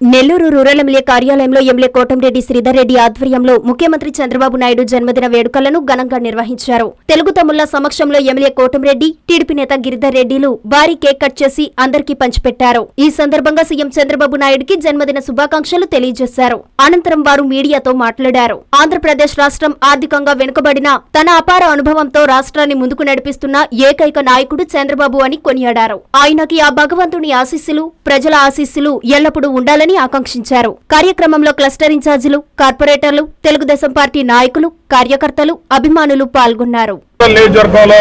Nellore rural MLA కార్యాలయంలో MLA Kotamreddy Sridhar Reddy ఆధ్వర్యంలో ముఖ్యమంత్రి చంద్రబాబు నాయుడు జన్మదిన వేడుకలను ఘనంగా నిర్వహించారు. తెలుగు తమ్ముళ్ళ సమక్షంలో ఎమ్మెల్యే కోటంరెడ్డి టీడీపీ నేత గిరిధర్ రెడ్డిలు భారీ కేక్ కట్ చేసి అందరికీ పంచిపెట్టారు. ఈ సందర్భంగా సీఎం చంద్రబాబు నాయుడుకి జన్మదిన శుభాకాంక్షలు తెలియజేశారు. అనంతరం వారు మీడియాతో మాట్లాడారు. ఆంధ్రప్రదేశ్ రాష్ట్రం ఆర్థికంగా వెనుకబడిన తన అపార అనుభవంతో రాష్ట్రాన్ని ముందుకు నడిపిస్తున్న ఏకైక నాయకుడు చంద్రబాబు అని కొనియాడారు. ఆయనకి ఆ భగవంతుని ఆశీస్సులు ప్రజల ఆశీస్సులు ఎల్లప్పుడూ ఉండాలని ఆకాంక్షించారు. కార్యక్రమంలో క్లస్టర్ ఇన్ఛార్జీలు కార్పొరేటర్లు తెలుగుదేశం పార్టీ నాయకులు కార్యకర్తలు అభిమానులు పాల్గొన్నారు. నియోజకవర్గంలో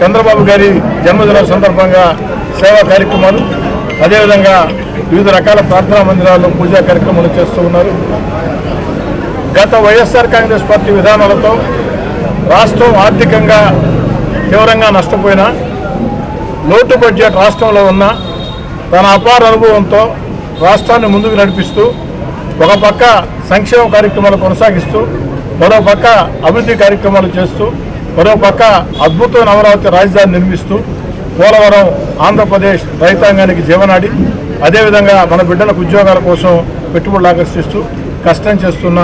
చంద్రబాబు గారి జన్మదిన సందర్భంగా సేవా కార్యక్రమాలు అదేవిధంగా వివిధ రకాల ప్రార్థనా మందిరాల్లో పూజా కార్యక్రమాలు చేస్తూ ఉన్నారు. గత వైఎస్ఆర్ కాంగ్రెస్ పార్టీ విధానాలతో రాష్ట్రం ఆర్థికంగా తీవ్రంగా నష్టపోయినా లోటు బడ్జెట్ రాష్ట్రంలో ఉన్న తన అపార అనుభవంతో రాష్ట్రాన్ని ముందుకు నడిపిస్తూ ఒక పక్క సంక్షేమ కార్యక్రమాలు కొనసాగిస్తూ మరో పక్క అభివృద్ధి కార్యక్రమాలు చేస్తూ మరో పక్క అద్భుతమైన అమరావతి రాజధాని నిర్మిస్తూ పోలవరం ఆంధ్రప్రదేశ్ రైతాంగానికి జీవనాడి అదేవిధంగా మన బిడ్డలకు ఉద్యోగాల కోసం పెట్టుబడులు ఆకర్షిస్తూ కష్టం చేస్తున్న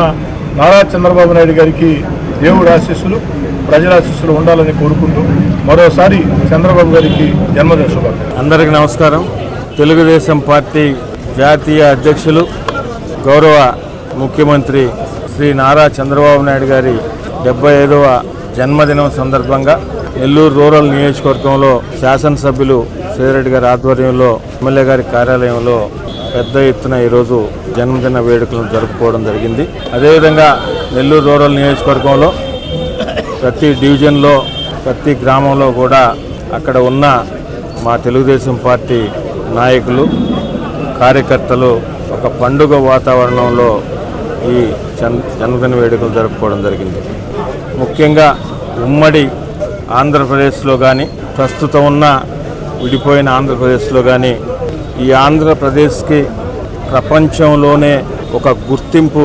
నారా చంద్రబాబు నాయుడు గారికి దేవుడు ఆశీస్సులు ప్రజల ఆశీస్సులు ఉండాలని కోరుకుంటూ మరోసారి చంద్రబాబు గారికి జన్మదిన శుభాకాంక్షలు. అందరికీ నమస్కారం. తెలుగుదేశం పార్టీ జాతీయ అధ్యక్షులు గౌరవ ముఖ్యమంత్రి శ్రీ నారా చంద్రబాబు నాయుడు గారి డెబ్బై ఐదవ జన్మదినం సందర్భంగా నెల్లూరు రూరల్ నియోజకవర్గంలో శాసనసభ్యులు సేదరెడ్డి గారి ఆధ్వర్యంలో ఎమ్మెల్యే గారి కార్యాలయంలో పెద్ద ఎత్తున ఈరోజు జన్మదిన వేడుకలను జరుపుకోవడం జరిగింది. అదేవిధంగా నెల్లూరు రూరల్ నియోజకవర్గంలో ప్రతి డివిజన్లో ప్రతి గ్రామంలో కూడా అక్కడ ఉన్న మా తెలుగుదేశం పార్టీ నాయకులు కార్యకర్తలు ఒక పండుగ వాతావరణంలో ఈ జన్మదిన వేడుకలు జరుపుకోవడం జరిగింది. ముఖ్యంగా ఉమ్మడి ఆంధ్రప్రదేశ్లో కానీ ప్రస్తుతం ఉన్న విడిపోయిన ఆంధ్రప్రదేశ్లో కానీ ఈ ఆంధ్రప్రదేశ్కి ప్రపంచంలోనే ఒక గుర్తింపు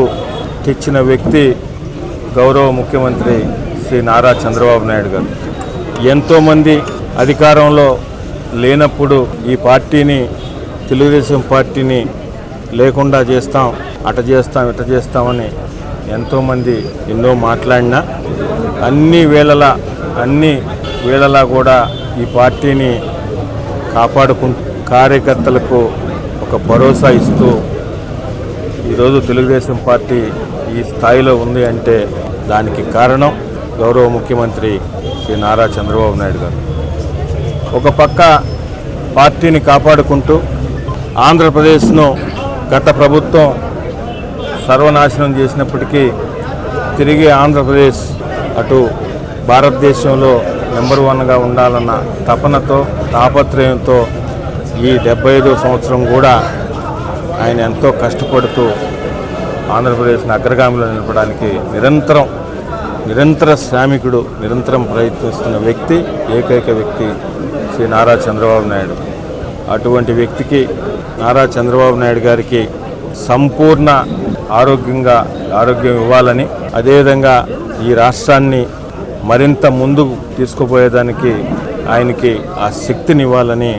తెచ్చిన వ్యక్తి గౌరవ ముఖ్యమంత్రి శ్రీ నారా చంద్రబాబు నాయుడు గారు. ఎంతోమంది అధికారంలో లేనప్పుడు ఈ పార్టీని తెలుగుదేశం పార్టీని లేకుండా చేస్తాం అట చేస్తాం ఇట చేస్తామని ఎంతోమంది ఎన్నో మాట్లాడినా అన్ని వేళలా అన్ని వేళలా కూడా ఈ పార్టీని కాపాడుకుంటూ కార్యకర్తలకు ఒక భరోసా ఇస్తూ ఈరోజు తెలుగుదేశం పార్టీ ఈ స్థాయిలో ఉంది అంటే దానికి కారణం గౌరవ ముఖ్యమంత్రి శ్రీ నారా చంద్రబాబు నాయుడు గారు. ఒక పక్క పార్టీని కాపాడుకుంటూ ఆంధ్రప్రదేశ్ను గత ప్రభుత్వం సర్వనాశనం చేసినప్పటికీ తిరిగి ఆంధ్రప్రదేశ్ అటు భారతదేశంలో నెంబర్ వన్గా ఉండాలన్న తపనతో తాపత్రయంతో ఈ డెబ్బై ఐదో సంవత్సరం కూడా ఆయన ఎంతో కష్టపడుతూ ఆంధ్రప్రదేశ్ని అగ్రగామిలో నిలపడానికి నిరంతరం నిరంతర శ్రామికుడు నిరంతరం ప్రయత్నిస్తున్న వ్యక్తి ఏకైక వ్యక్తి శ్రీ నారా చంద్రబాబు నాయుడు. అటువంటి వ్యక్తికి నారా చంద్రబాబు నాయుడు గారికి సంపూర్ణ ఆరోగ్యంగా ఆరోగ్యం ఇవ్వాలని అదేవిధంగా ఈ రాష్ట్రాన్ని మరింత ముందుకు తీసుకుపోయేదానికి ఆయనకి ఆ శక్తిని ఇవ్వాలని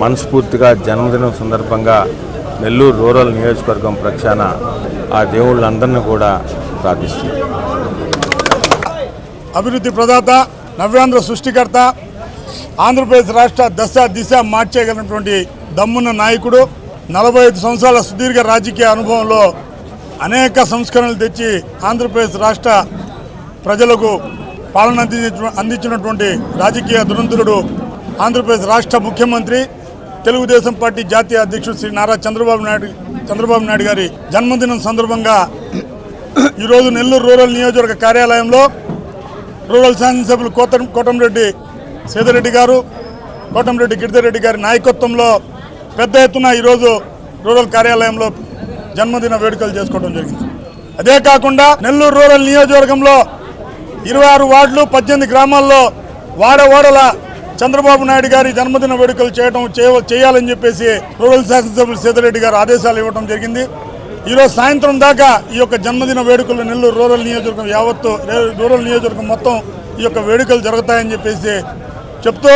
మనస్ఫూర్తిగా జన్మదినం సందర్భంగా నెల్లూరు రూరల్ నియోజకవర్గం ప్రక్షాన ఆ దేవుళ్ళందరినీ కూడా ప్రార్థిస్తుంది అభివృద్ధి ప్రదాత నవ్యాంధ్ర సృష్టికర్త ఆంధ్రప్రదేశ్ రాష్ట్ర దశ దిశ మార్చేయగలిగినటువంటి దమ్మున్న నాయకుడు నలభై ఐదు సంవత్సరాల సుదీర్ఘ రాజకీయ అనుభవంలో అనేక సంస్కరణలు తెచ్చి ఆంధ్రప్రదేశ్ రాష్ట్ర ప్రజలకు పాలన అందించినటువంటి రాజకీయ దురంతుడు ఆంధ్రప్రదేశ్ రాష్ట్ర ముఖ్యమంత్రి తెలుగుదేశం పార్టీ జాతీయ అధ్యక్షుడు శ్రీ నారా చంద్రబాబు నాయుడు చంద్రబాబు నాయుడు గారి జన్మదినం సందర్భంగా ఈరోజు నెల్లూరు రూరల్ నియోజకవర్గ కార్యాలయంలో రూరల్ శాసనసభ్యులు కోతం కోటంరెడ్డి సేదరెడ్డి గారు కోటంరెడ్డి గిరిధరెడ్డి గారి నాయకత్వంలో పెద్ద ఎత్తున ఈరోజు రూరల్ కార్యాలయంలో జన్మదిన వేడుకలు చేసుకోవడం జరిగింది. అదే కాకుండా నెల్లూరు రూరల్ నియోజకవర్గంలో ఇరవై ఆరు వార్డులు పద్దెనిమిది గ్రామాల్లో వాడ ఓడల చంద్రబాబు నాయుడు గారి జన్మదిన వేడుకలు చేయడం చేయ- చేయాలని చెప్పేసి రూరల్ శాసనసభ్యులు సేదరెడ్డి గారు ఆదేశాలు ఇవ్వడం జరిగింది. ఈరోజు సాయంత్రం దాకా ఈ యొక్క జన్మదిన వేడుకలు నెల్లూరు రూరల్ నియోజకవర్గం యావత్తు రూరల్ నియోజకవర్గం మొత్తం ఈ యొక్క వేడుకలు జరుగుతాయని చెప్పేసి చెప్తూ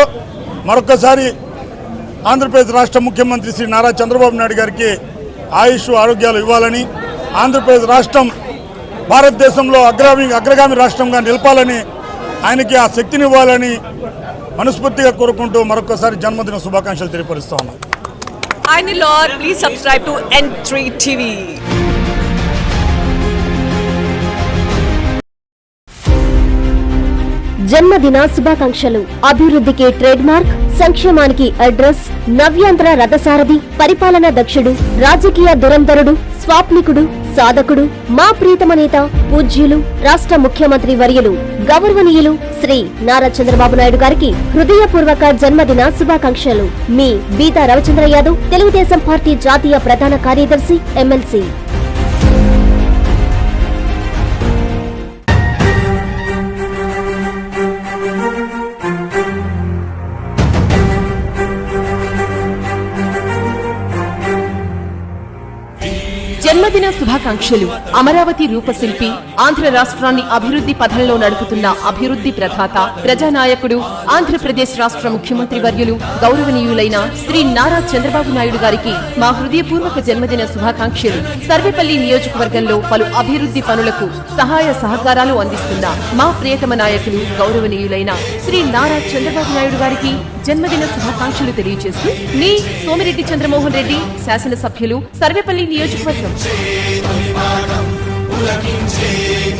మరొకసారి ఆంధ్రప్రదేశ్ రాష్ట్ర ముఖ్యమంత్రి శ్రీ నారా చంద్రబాబు నాయుడు గారికి ఆయుష్ ఆరోగ్యాలు ఇవ్వాలని ఆంధ్రప్రదేశ్ రాష్ట్రం భారతదేశంలో అగ్రామి అగ్రగామి రాష్ట్రంగా నిలపాలని ఆయనకి ఆ శక్తిని ఇవ్వాలని మనస్ఫూర్తిగా కోరుకుంటూ మరొకసారి జన్మదిన శుభాకాంక్షలు తెలియపరుస్తా ఉన్నాను. జన్మదిన శుభాకాంక్షలు. అభివృద్ధికి ట్రేడ్ మార్క్ సంక్షేమానికి అడ్రస్ నవ్యాంధ్ర రథసారథి పరిపాలనా దక్షుడు రాజకీయ దురంధరుడు స్వాప్నికుడు సాధకుడు మా ప్రీతమ నేత పూజ్యులు రాష్ట్ర ముఖ్యమంత్రి వర్యులు గౌరవనీయులు శ్రీ నారా చంద్రబాబు నాయుడు గారికి హృదయపూర్వక జన్మదిన శుభాకాంక్షలు. మీ బీతా రవిచంద్ర యాదవ్ తెలుగుదేశం పార్టీ జాతీయ ప్రధాన కార్యదర్శి ఎమ్మెల్సీ. జన్మదిన శుభాకాంక్షలు. అమరావతి రూపశిల్పి ఆంధ్ర రాష్ట్రాన్ని అభివృద్ధి పథంలో నడుపుతున్న అభివృద్ధి ప్రధాత ప్రజానాయకుడు ఆంధ్రప్రదేశ్ రాష్ట్ర ముఖ్యమంత్రి వర్యులు గౌరవనీయులైన శ్రీ నారా చంద్రబాబు నాయుడు గారికి మా హృదయపూర్వక జన్మదిన శుభాకాంక్షలు. సర్వేపల్లి నియోజకవర్గంలో పలు అభివృద్ధి పనులకు సహాయ సహకారాలు అందిస్తున్న మా ప్రియతమ నాయకులు గౌరవనీయులైన శ్రీ నారా చంద్రబాబు నాయుడు గారికి జన్మదిన శుభాకాంక్షలు తెలియజేస్తూ మీ సోమిరెడ్డి చంద్రమోహన్ రెడ్డి శాసనసభ్యులు సర్వేపల్లి నియోజకవర్గం. ఉలకించే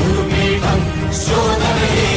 గురుపీఠం శోధనయే